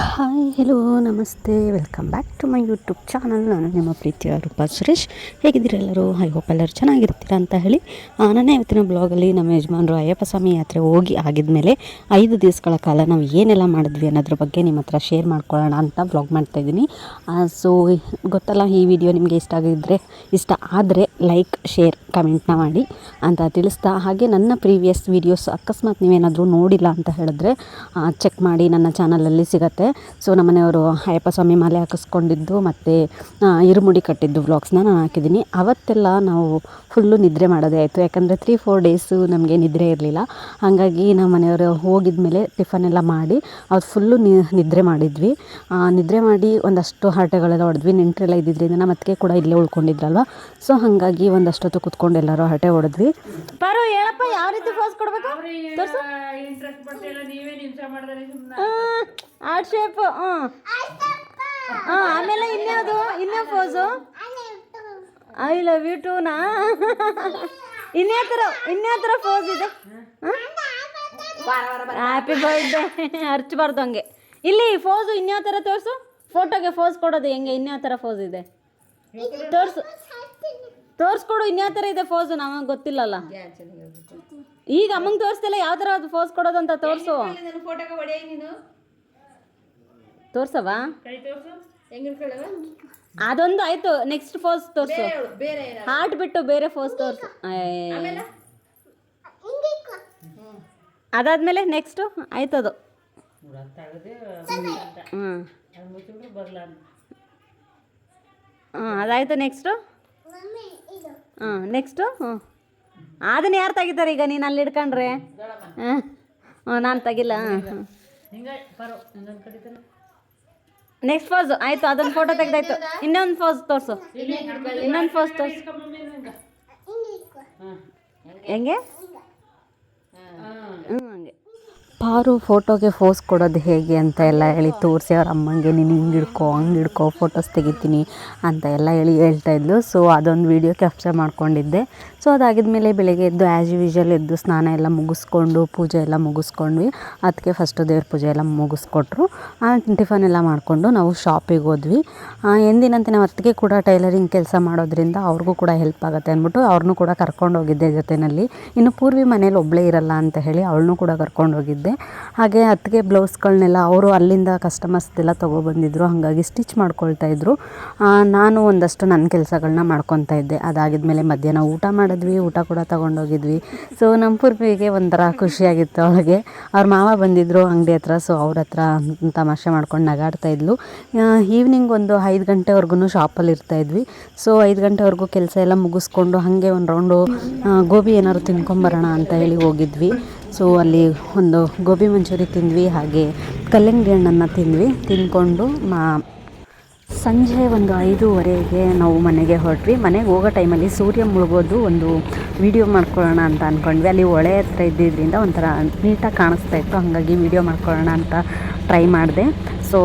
Hi hello ನಮಸ್ತೆ. Welcome back to my YouTube channel ನಾನು ನಿಮ್ಮ ಪ್ರೀತಿಯ ರೂಪಾ ಸುರೇಶ್. ಹೇಗಿದ್ದೀರೆಲ್ಲರೂ ಐ ಹೋಪ್ ಎಲ್ಲರೂ ಚೆನ್ನಾಗಿರ್ತೀರ ಅಂತ ಹೇಳಿ. ನಾನೇ ಇವತ್ತಿನ ಬ್ಲಾಗಲ್ಲಿ ನಮ್ಮ ಯಜಮಾನರು ಅಯ್ಯಪ್ಪ ಸ್ವಾಮಿ ಯಾತ್ರೆ ಹೋಗಿ ಆಗಿದ್ಮೇಲೆ ಐದು ದಿವಸಗಳ ಕಾಲ ನಾವು ಏನೆಲ್ಲ ಮಾಡಿದ್ವಿ ಅನ್ನೋದ್ರ ಬಗ್ಗೆ ನಿಮ್ಮ ಹತ್ರ ಶೇರ್ ಮಾಡ್ಕೊಳ್ಳೋಣ ಅಂತ ಬ್ಲಾಗ್ ಮಾಡ್ತಾಯಿದ್ದೀನಿ ಸೊ ಗೊತ್ತಲ್ಲ, ಈ ವಿಡಿಯೋ ನಿಮಗೆ ಇಷ್ಟ ಆಗಿದ್ದರೆ ಇಷ್ಟ ಆದರೆ ಲೈಕ್ ಶೇರ್ ಕಮೆಂಟ್ನ ಮಾಡಿ ಅಂತ ತಿಳಿಸ್ತಾ, ಹಾಗೆ ನನ್ನ ಪ್ರೀವಿಯಸ್ ವೀಡಿಯೋಸ್ ಅಕಸ್ಮಾತ್ ನೀವೇನಾದರೂ ನೋಡಿಲ್ಲ ಅಂತ ಹೇಳಿದ್ರೆ ಚೆಕ್ ಮಾಡಿ ನನ್ನ ಚಾನಲಲ್ಲಿ ಸಿಗತ್ತೆ. ಸೊ ನಮ್ಮನೆಯವರು ಅಯ್ಯಪ್ಪ ಸ್ವಾಮಿ ಮಾಲೆ ಹಾಕಿಸ್ಕೊಂಡಿದ್ದು ಮತ್ತು ಇರುಮುಡಿ ಕಟ್ಟಿದ್ದು ವ್ಲಾಗ್ಸ್ನ ನಾನು ಹಾಕಿದ್ದೀನಿ. ಅವತ್ತೆಲ್ಲ ನಾವು ಫುಲ್ಲು ನಿದ್ರೆ ಮಾಡೋದೇ ಆಯಿತು. ಯಾಕಂದರೆ ತ್ರೀ ಫೋರ್ ಡೇಸು ನಮಗೆ ನಿದ್ರೆ ಇರಲಿಲ್ಲ. ಹಾಗಾಗಿ ನಮ್ಮ ಮನೆಯವರು ಹೋಗಿದ ಮೇಲೆ ಟಿಫನ್ ಎಲ್ಲ ಮಾಡಿ ಅವತ್ತು ಫುಲ್ಲು ನಿದ್ರೆ ಮಾಡಿದ್ವಿ. ನಿದ್ರೆ ಮಾಡಿ ಒಂದಷ್ಟು ಹರಟೆಗಳೆಲ್ಲ ಹೊಡೆದ್ವಿ ನೆಂಟರೆಲ್ಲ ಇದ್ದಿದ್ದರಿಂದ ನಮ್ಮ ಅತ್ತಿಗೆ ಕೂಡ ಇಲ್ಲೇ ಉಳ್ಕೊಂಡಿದ್ರಲ್ವ? ಸೊ ಹಾಗಾಗಿ ಒಂದಷ್ಟೊತ್ತು ಕುತ್ಕೊಂಡು ಎಲ್ಲರೂ ಹರಟೆ ಹೊಡೆದ್ವಿ. ಪರೋ ಹೇಳಪ್ಪ ಯಾವ ರೀತಿ ಫೋಸ್ ಕೊಡ್ಬೇಕು? ಆರ್ಟ್ ಶೇಪ್ ಹಾಂ ಹಾಂ ಆಮೇಲೆ ಇನ್ಯಾವುದು? ಇನ್ಯಾವ ಫೋಸು ಐ ಲವ್ ಯು ಟೂನಾ ಇನ್ಯಾವ ಥರ ಇನ್ಯಾವ ಥರ ಫೋಸ್ ಇದೆ? ಹ್ಯಾಪಿ ಬರ್ಡೇ ಹರ್ಚಬಾರ್ದು ಹಂಗೆ. ಇಲ್ಲಿ ಫೋಸು ಇನ್ಯಾವ ಥರ ತೋರಿಸು? ಫೋಟೋಗೆ ಫೋಸ್ ಕೊಡೋದು ಹೆಂಗೆ? ಇನ್ಯಾವ ಥರ ಫೋಸ್ ಇದೆ? ತೋರಿಸು. ತೋರಿಸ್ಕೊಡು ಇನ್ಯಾವ ಥರ ಇದೆ ಫೋಸು ನಮಗೆ ಗೊತ್ತಿಲ್ಲಲ್ಲ. ಈಗ ಅಮ್ಮಂಗೆ ತೋರಿಸ್ತಿಲ್ಲ ಯಾವ ಥರ ಅದು ಫೋಸ್ ಕೊಡೋದು ಅಂತ ತೋರಿಸು ನನ್ನ ಫೋಟೋಗೆ ಹೊಡೆಯ ನೀನು ತೋರ್ಸವಾ ಅದೊಂದು ಆಯ್ತು ನೆಕ್ಸ್ಟ್ ಫೋಸ್ ತೋರಿಸು. ಹಾರ್ಟ್ ಬಿಟ್ಟು ಬೇರೆ ಫೋಸ್ ತೋರ್ಸು. ಅದಾದ್ಮೇಲೆ ನೆಕ್ಸ್ಟು ಆಯ್ತದು ಹ್ಞೂ ಅದಾಯ್ತು ನೆಕ್ಸ್ಟು ಹಾಂ ನೆಕ್ಸ್ಟು ಹ್ಞೂ ಅದನ್ನ ಯಾರು ತೆಗಿತಾರೆ ಈಗ ನೀನು ಅಲ್ಲಿ ಇಡ್ಕೊಂಡ್ರೆ ಹಾಂ ಹ್ಞೂ ನಾನು ತೆಗಿಲ್ಲ. ಹಾಂ ಹ್ಞೂ ಹಿಂಗೆ ಬರೋ ಇನ್ನೊಂದು ಕಡಿತಾನೆ ನೆಕ್ಸ್ಟ್ ಫೋಸ್ ಆಯ್ತು ಅದೊಂದು ಫೋಟೋ ತೆಗ್ದಾಯ್ತು. ಇನ್ನೊಂದು ಫೋಸ್ ತೋರಿಸು. ಇನ್ನೊಂದು ಫೋಸ್ ತೋರಿಸು. ಹೆಂಗೆ ಹ್ಞೂ ಹಂಗೆ ಪಾರು ಫೋಟೋಗೆ ಫೋಸ್ ಕೊಡೋದು ಹೇಗೆ ಅಂತ ಎಲ್ಲ ಹೇಳಿ ತೋರಿಸಿ, ಅವ್ರ ಅಮ್ಮಂಗೆ, ನೀನು ಹಿಂಗೆ ಹಿಡ್ಕೊ, ಹಂಗೆ ಹಿಡ್ಕೋ, ಫೋಟೋಸ್ ತೆಗಿತೀನಿ ಅಂತ ಎಲ್ಲ ಹೇಳಿ ಹೇಳ್ತಾ ಇದ್ಲು. ಸೊ ಅದೊಂದು ವೀಡಿಯೋ ಕ್ಯಾಪ್ಚರ್ ಮಾಡ್ಕೊಂಡಿದ್ದೆ. ಸೊ ಅದಾಗಿದ್ಮೇಲೆ ಬೆಳಗ್ಗೆ ಎದ್ದು ಆ್ಯಸ್ ಯೂಶಲ್ ಎದ್ದು, ಸ್ನಾನ ಎಲ್ಲ ಮುಗಿಸ್ಕೊಂಡು, ಪೂಜೆ ಎಲ್ಲ ಮುಗಿಸ್ಕೊಂಡ್ವಿ. ಅದಕ್ಕೆ ಫಸ್ಟು ದೇವ್ರ ಪೂಜೆ ಎಲ್ಲ ಮುಗಿಸ್ಕೊಟ್ರು. ಟಿಫನ್ ಎಲ್ಲ ಮಾಡಿಕೊಂಡು ನಾವು ಶಾಪಿಗೆ ಹೋದ್ವಿ. ಎಂದಿನಂತೆ ನಾವು ಅತ್ತಿಗೆ ಕೂಡ ಟೈಲರಿಂಗ್ ಕೆಲಸ ಮಾಡೋದ್ರಿಂದ ಅವ್ರಿಗೂ ಕೂಡ ಹೆಲ್ಪ್ ಆಗುತ್ತೆ ಅಂದ್ಬಿಟ್ಟು ಅವ್ರನ್ನೂ ಕೂಡ ಕರ್ಕೊಂಡು ಹೋಗಿದ್ದೆ ಜೊತೆಯಲ್ಲಿ ಇನ್ನು ಪೂರ್ವಿ ಮನೇಲಿ ಒಬ್ಬಳೇ ಇರಲ್ಲ ಅಂತ ಹೇಳಿ ಅವಳನ್ನೂ ಕೂಡ ಕರ್ಕೊಂಡು ಹೋಗಿದ್ದೆ. ಹಾಗೆ ಅತ್ತಿಗೆ ಬ್ಲೌಸ್ಗಳನ್ನೆಲ್ಲ ಅವರು ಅಲ್ಲಿಂದ ಕಸ್ಟಮರ್ಸ್ದೆಲ್ಲ ತೊಗೊಬಂದಿದ್ರು ಹಾಗಾಗಿ ಸ್ಟಿಚ್ ಮಾಡ್ಕೊಳ್ತಾ ಇದ್ರು. ನಾನು ಒಂದಷ್ಟು ನನ್ನ ಕೆಲಸಗಳನ್ನ ಮಾಡ್ಕೊತಾ ಇದ್ದೆ. ಅದಾಗಿದ್ಮೇಲೆ ಮಧ್ಯಾಹ್ನ ಊಟ ಮಾಡಿದ್ವಿ, ಊಟ ಕೂಡ ತೊಗೊಂಡೋಗಿದ್ವಿ. ಸೊ ನಮ್ಮ ಪೂರ್ವಿಗೆ ಒಂಥರ ಖುಷಿಯಾಗಿತ್ತು ಅವಳಿಗೆ. ಅವ್ರ ಮಾವ ಬಂದಿದ್ದರು ಅಂಗಡಿ ಹತ್ರ ಸೊ ಅವ್ರ ಹತ್ರ ತಮಾಷೆ ಮಾಡ್ಕೊಂಡು ನಗಾಡ್ತಾ ಇದ್ಲು. ಈವ್ನಿಂಗ್ ಒಂದು ಐದು ಗಂಟೆವರೆಗೂ ಶಾಪಲ್ಲಿ ಇರ್ತಾ ಇದ್ವಿ. ಸೊ ಐದು ಗಂಟೆವರೆಗೂ ಕೆಲಸ ಎಲ್ಲ ಮುಗಿಸ್ಕೊಂಡು ಹಾಗೆ ಒಂದು ರೌಂಡು ಗೋಬಿ ಏನಾದ್ರು ತಿನ್ಕೊಂಬರೋಣ ಅಂತ ಹೇಳಿ ಹೋಗಿದ್ವಿ. ಸೊ ಅಲ್ಲಿ ಒಂದು ಗೋಬಿ ಮಂಚೂರಿ ತಿಂದ್ವಿ, ಹಾಗೆ ಕಲ್ಲಂಗಡಿ ಹಣ್ಣನ್ನು ತಿಂದ್ವಿ. ತಿಂದ್ಕೊಂಡು ಮಾ, ಸಂಜೆ ಒಂದು ಐದೂವರೆಗೆ ನಾವು ಮನೆಗೆ ಹೊರಟ್ವಿ. ಮನೆಗೆ ಹೋಗೋ ಟೈಮಲ್ಲಿ ಸೂರ್ಯ ಮುಳುಗೋದು ಒಂದು ವಿಡಿಯೋ ಮಾಡ್ಕೊಳ್ಳೋಣ ಅಂತ ಅಂದ್ಕೊಂಡ್ವಿ ಅಲ್ಲಿ ಹೊಳೆ ಹತ್ರ ಇದ್ದಿದ್ದರಿಂದ ಒಂಥರ ನೀಟಾಗಿ ಕಾಣಿಸ್ತಾ ಇತ್ತು. ಹಾಗಾಗಿ ವಿಡಿಯೋ ಮಾಡ್ಕೊಳ್ಳೋಣ ಅಂತ ಟ್ರೈ ಮಾಡಿದೆ. ಸೊ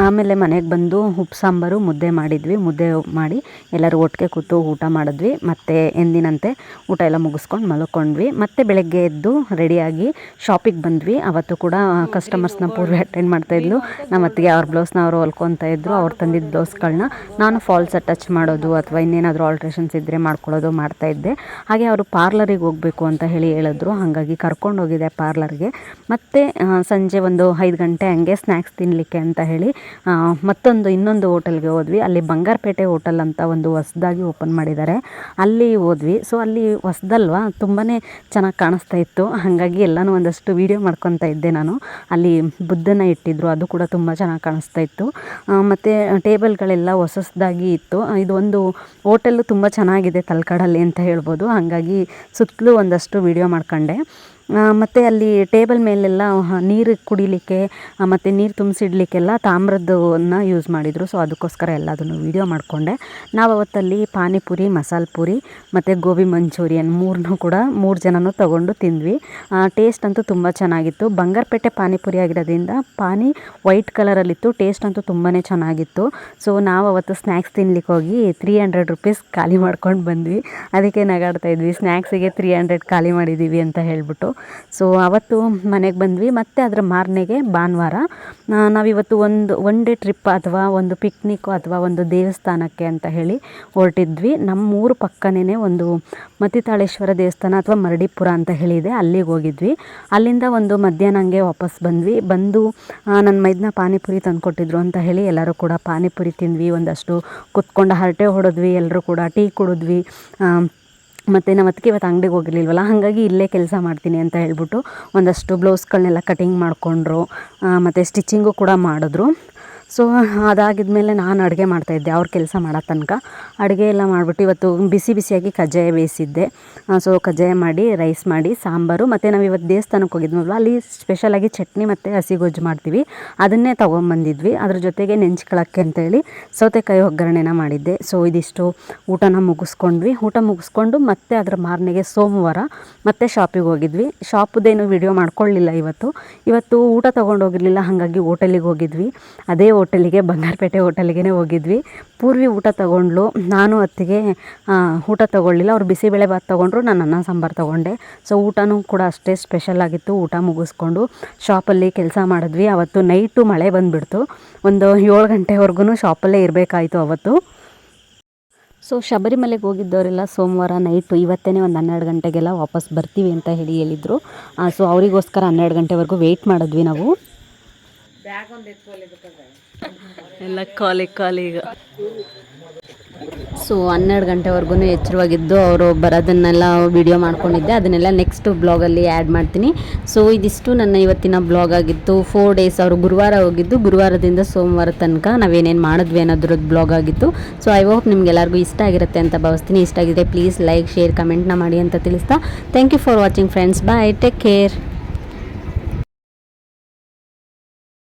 ಆಮೇಲೆ ಮನೆಗೆ ಬಂದು ಉಪ್ಪು, ಸಾಂಬಾರು ಮುದ್ದೆ ಮಾಡಿದ್ವಿ. ಮುದ್ದೆ ಮಾಡಿ ಎಲ್ಲರೂ ಒಟ್ಟಿಗೆ ಕೂತು ಊಟ ಮಾಡಿದ್ವಿ. ಮತ್ತು ಎಂದಿನಂತೆ ಊಟ ಎಲ್ಲ ಮುಗಿಸ್ಕೊಂಡು ಮಲ್ಕೊಂಡ್ವಿ. ಮತ್ತು ಬೆಳಗ್ಗೆ ಎದ್ದು ರೆಡಿಯಾಗಿ ಶಾಪಿಗೆ ಬಂದ್ವಿ. ಅವತ್ತು ಕೂಡ ಕಸ್ಟಮರ್ಸ್ನ ಪೂರ್ವ ಅಟೆಂಡ್ ಮಾಡ್ತಾಯಿದ್ಲು ನಮ್ಮ ಅತ್ತಿಗೆ ಅವ್ರ ಬ್ಲೌಸ್ನ ಅವರು ಹೊಲ್ಕೊತಾ ಇದ್ರು. ಅವ್ರು ತಂದಿದ್ದ ಬ್ಲೌಸ್ಗಳನ್ನ ನಾನು ಫಾಲ್ಸ್ ಅಟ್ಯಾಚ್ ಮಾಡೋದು ಅಥವಾ ಇನ್ನೇನಾದರೂ ಆಲ್ಟ್ರೇಷನ್ಸ್ ಇದ್ದರೆ ಮಾಡ್ಕೊಳ್ಳೋದು ಮಾಡ್ತಾಯಿದ್ದೆ ಹಾಗೆ ಅವರು ಪಾರ್ಲರಿಗೆ ಹೋಗಬೇಕು ಅಂತ ಹೇಳಿ ಹೇಳಿದ್ರು. ಹಾಗಾಗಿ ಕರ್ಕೊಂಡು ಹೋಗಿದ್ದೆ ಪಾರ್ಲರ್ಗೆ ಮತ್ತು ಸಂಜೆ ಒಂದು ಐದು ಗಂಟೆ ಹಂಗೆ ಸ್ನ್ಯಾಕ್ಸ್ ತಿನ್ನಲಿಕ್ಕೆ ಅಂತ ಹೇಳಿ ಮತ್ತೊಂದು ಇನ್ನೊಂದು ಹೋಟೆಲ್ಗೆ ಹೋದ್ವಿ. ಅಲ್ಲಿ ಬಂಗಾರಪೇಟೆ ಹೋಟೆಲ್ ಅಂತ ಒಂದು ಹೊಸ್ದಾಗಿ ಓಪನ್ ಮಾಡಿದ್ದಾರೆ. ಅಲ್ಲಿ ಹೋದ್ವಿ. ಸೊ, ಅಲ್ಲಿ ಹೊಸ್ದಲ್ವಾ? ತುಂಬಾ ಚೆನ್ನಾಗಿ ಕಾಣಿಸ್ತಾ ಇತ್ತು. ಹಾಗಾಗಿ ಎಲ್ಲನೂ ಒಂದಷ್ಟು ವೀಡಿಯೋ ಮಾಡ್ಕೊತಾ ಇದ್ದೆ ನಾನು. ಅಲ್ಲಿ ಬುದ್ಧನ ಇಟ್ಟಿದ್ರು. ಅದು ಕೂಡ ತುಂಬ ಚೆನ್ನಾಗಿ ಕಾಣಿಸ್ತಾ ಇತ್ತು. ಮತ್ತು ಟೇಬಲ್ಗಳೆಲ್ಲ ಹೊಸದಾಗಿ ಇತ್ತು. ಇದು ಒಂದು ಹೋಟೆಲ್ಲು ತುಂಬ ಚೆನ್ನಾಗಿದೆ ತಲಕಾಡಲ್ಲಿ ಅಂತ ಹೇಳ್ಬೋದು. ಹಾಗಾಗಿ ಸುತ್ತಲೂ ಒಂದಷ್ಟು ವೀಡಿಯೋ ಮಾಡ್ಕೊಂಡೆ. ಮತ್ತು ಅಲ್ಲಿ ಟೇಬಲ್ ಮೇಲೆಲ್ಲ ನೀರು ಕುಡಿಲಿಕ್ಕೆ ಮತ್ತು ನೀರು ತುಂಬಿಸಿಡ್ಲಿಕ್ಕೆಲ್ಲ ತಾಮ್ರದನ್ನ ಯೂಸ್ ಮಾಡಿದರು. ಸೊ ಅದಕ್ಕೋಸ್ಕರ ಎಲ್ಲದನ್ನು ವೀಡಿಯೋ ಮಾಡಿಕೊಂಡೆ. ನಾವು ಅವತ್ತಲ್ಲಿ ಪಾನಿಪುರಿ ಮಸಾಲೆ ಪುರಿ, ಮತ್ತು ಗೋಬಿ ಮಂಚೂರಿಯನ್ ಮೂರನ್ನೂ ಕೂಡ ಮೂರು ಜನನೂ ತೊಗೊಂಡು ತಿಂದ್ವಿ. ಟೇಸ್ಟ್ ಅಂತೂ ತುಂಬ ಚೆನ್ನಾಗಿತ್ತು. ಬಂಗಾರಪೇಟೆ ಪಾನಿಪುರಿ ಆಗಿರೋದ್ರಿಂದ ಪಾನಿ ವೈಟ್ ಕಲರಲ್ಲಿತ್ತು ಟೇಸ್ಟ್ ಅಂತೂ ತುಂಬಾ ಚೆನ್ನಾಗಿತ್ತು. ಸೊ ನಾವು ಅವತ್ತು ಸ್ನ್ಯಾಕ್ಸ್ ತಿನ್ಲಿಕ್ಕೆ ಹೋಗಿ ತ್ರೀ ಹಂಡ್ರೆಡ್ ರುಪೀಸ್ ಖಾಲಿ ಮಾಡ್ಕೊಂಡು ಬಂದ್ವಿ. ಅದಕ್ಕೆ ನಗಾಡ್ತಾ ಇದ್ವಿ. ಸ್ನ್ಯಾಕ್ಸಿಗೆ ತ್ರೀ ಹಂಡ್ರೆಡ್ ಖಾಲಿ ಮಾಡಿದ್ದೀವಿ ಅಂತ ಹೇಳ್ಬಿಟ್ಟು. ಸೊ ಅವತ್ತು ಮನೆಗೆ ಬಂದ್ವಿ. ಮತ್ತು ಅದರ ಮಾರನೆಗೆ ಭಾನುವಾರ ನಾವಿವತ್ತು ಒಂದು ಒನ್ ಡೇ ಟ್ರಿಪ್ ಅಥವಾ ಒಂದು ಪಿಕ್ನಿಕ್ ಅಥವಾ ಒಂದು ದೇವಸ್ಥಾನಕ್ಕೆ ಅಂತ ಹೇಳಿ ಹೊರಟಿದ್ವಿ. ನಮ್ಮೂರು ಪಕ್ಕನೇ ಒಂದು ಮತಿತಾಳೇಶ್ವರ ದೇವಸ್ಥಾನ ಅಥವಾ ಮರಡಿಪುರ ಅಂತ ಹೇಳಿದೆ. ಅಲ್ಲಿಗೆ ಹೋಗಿದ್ವಿ. ಅಲ್ಲಿಂದ ಒಂದು ಮಧ್ಯಾಹ್ನ ಹಂಗೆ ವಾಪಸ್ ಬಂದ್ವಿ. ಬಂದು ನನ್ನ ಮೈದನ ಪಾನಿಪುರಿ ತಂದುಕೊಟ್ಟಿದ್ರು ಅಂತ ಹೇಳಿ ಎಲ್ಲರೂ ಕೂಡ ಪಾನಿಪುರಿ ತಿಂದ್ವಿ. ಒಂದಷ್ಟು ಕುತ್ಕೊಂಡು ಹರಟೆ ಹೊಡೆದ್ವಿ. ಎಲ್ಲರೂ ಕೂಡ ಟೀ ಕುಡಿದ್ವಿ. ಮತ್ತು ನಮ್ಮ ಅದಕ್ಕೆ ಇವತ್ತು ಅಂಗಡಿಗೆ ಹೋಗಿರ್ಲಿಲ್ವಲ್ಲ, ಹಾಗಾಗಿ ಇಲ್ಲೇ ಕೆಲಸ ಮಾಡ್ತೀನಿ ಅಂತ ಹೇಳ್ಬಿಟ್ಟು ಒಂದಷ್ಟು ಬ್ಲೌಸ್ಗಳನ್ನೆಲ್ಲ ಕಟಿಂಗ್ ಮಾಡಿಕೊಂಡ್ರು ಮತ್ತು ಸ್ಟಿಚಿಂಗು ಕೂಡ ಮಾಡಿದ್ರು. ಸೊ ಅದಾಗಿದ್ಮೇಲೆ ನಾನು ಅಡುಗೆ ಮಾಡ್ತಾಯಿದ್ದೆ ಅವ್ರ ಕೆಲಸ ಮಾಡೋ ತನಕ. ಅಡುಗೆ ಎಲ್ಲ ಮಾಡಿಬಿಟ್ಟು ಇವತ್ತು ಬಿಸಿ ಬಿಸಿಯಾಗಿ ಕಜ್ಜಾಯ ಬೇಯಿಸಿದ್ದೆ. ಸೊ ಕಜ್ಜಾಯ ಮಾಡಿ ರೈಸ್ ಮಾಡಿ, ಸಾಂಬಾರು ಮತ್ತು ನಾವು ಇವತ್ತು ದೇವಸ್ಥಾನಕ್ಕೆ ಹೋಗಿದ್ವಲ್ವ? ಅಲ್ಲಿ ಸ್ಪೆಷಲಾಗಿ ಚಟ್ನಿ ಮತ್ತು ಹಸಿ ಗೊಜ್ಜು ಮಾಡ್ತೀವಿ. ಅದನ್ನೇ ತೊಗೊಂಬಂದಿದ್ವಿ. ಅದ್ರ ಜೊತೆಗೆ ನೆಂಚ್ಕೊಳ್ಳೋಕ್ಕೆ ಅಂತೇಳಿ ಸೌತೆಕಾಯಿ ಒಗ್ಗರಣೆನ ಮಾಡಿದ್ದೆ. ಸೊ ಇದಿಷ್ಟು ಊಟನ ಮುಗಿಸ್ಕೊಂಡ್ವಿ. ಊಟ ಮುಗಿಸ್ಕೊಂಡು ಮತ್ತೆ ಅದರ ಮಾರನೆಗೆ ಸೋಮವಾರ ಮತ್ತೆ ಶಾಪಿಗೆ ಹೋಗಿದ್ವಿ. ಶಾಪದೇನು ವಿಡಿಯೋ ಮಾಡ್ಕೊಳ್ಳಿಲ್ಲ ಇವತ್ತು. ಇವತ್ತು ಊಟ ತೊಗೊಂಡೋಗಿರಲಿಲ್ಲ. ಹಾಗಾಗಿ ಹೋಟೆಲಿಗೆ ಹೋಗಿದ್ವಿ. ಅದೇ ಹೋಟೆಲಿಗೆ, ಬಂಗಾರಪೇಟೆ ಹೋಟೆಲಿಗೆ ಹೋಗಿದ್ವಿ. ಪೂರ್ವಿ ಊಟ ತೊಗೊಂಡ್ಲು. ನಾನು ಅತ್ತಿಗೆ ಊಟ ತೊಗೊಳ್ಳಿಲ್ಲ. ಅವ್ರು ಬಿಸಿಬೇಳೆ ಭಾತ್ ತೊಗೊಂಡ್ರು. ನಾನು ಅನ್ನ ಸಾಂಬಾರು ತೊಗೊಂಡೆ. ಸೊ ಊಟನೂ ಕೂಡ ಅಷ್ಟೇ ಸ್ಪೆಷಲ್ ಆಗಿತ್ತು. ಊಟ ಮುಗಿಸ್ಕೊಂಡು ಶಾಪಲ್ಲಿ ಕೆಲಸ ಮಾಡಿದ್ವಿ. ಅವತ್ತು ನೈಟು ಮಳೆ ಬಂದುಬಿಡ್ತು. ಒಂದು ಏಳು ಗಂಟೆವರೆಗೂ ಶಾಪಲ್ಲೇ ಇರಬೇಕಾಯಿತು ಅವತ್ತು. ಸೊ ಶಬರಿಮಲೆಗೆ ಹೋಗಿದ್ದವರೆಲ್ಲ ಸೋಮವಾರ ನೈಟು ಇವತ್ತೇ ಒಂದು ಹನ್ನೆರಡು ಗಂಟೆಗೆಲ್ಲ ವಾಪಸ್ ಬರ್ತೀವಿ ಅಂತ ಹೇಳಿ ಹೇಳಿದರು. ಸೊ ಅವರಿಗೋಸ್ಕರ ಹನ್ನೆರಡು ಗಂಟೆವರೆಗೂ ವೆಯ್ಟ್ ಮಾಡಿದ್ವಿ ನಾವು. ಎಲ್ಲ ಖಾಲಿ ಖಾಲಿ ಈಗ. ಸೊ ಹನ್ನೆರಡು ಗಂಟೆವರೆಗೂ ಎಚ್ಚರವಾಗಿದ್ದು ಅವರು ಬರೋದನ್ನೆಲ್ಲ ವಿಡಿಯೋ ಮಾಡ್ಕೊಂಡಿದ್ದೆ. ಅದನ್ನೆಲ್ಲ ನೆಕ್ಸ್ಟ್ ಬ್ಲಾಗಲ್ಲಿ ಆ್ಯಡ್ ಮಾಡ್ತೀನಿ. ಸೊ ಇದಿಷ್ಟು ನನ್ನ ಇವತ್ತಿನ ಬ್ಲಾಗ್ ಆಗಿತ್ತು. ಫೋರ್ ಡೇಸ್ ಅವರು ಗುರುವಾರ ಹೋಗಿದ್ದು. ಗುರುವಾರದಿಂದ ಸೋಮವಾರ ತನಕ ನಾವೇನೇನು ಮಾಡಿದ್ವಿ ಅನ್ನೋದ್ರದ್ದು ಬ್ಲಾಗ್ ಆಗಿತ್ತು. ಸೊ ಐ ಹೋಪ್ ನಿಮ್ಗೆಲ್ಲರಿಗೂ ಇಷ್ಟ ಆಗಿರುತ್ತೆ ಅಂತ ಭಾವಿಸ್ತೀನಿ. ಇಷ್ಟ ಆಗಿದೆ ಪ್ಲೀಸ್ ಲೈಕ್ ಶೇರ್ ಕಮೆಂಟ್ನ ಮಾಡಿ ಅಂತ ತಿಳಿಸ್ತಾ. Thank you for watching friends bye take care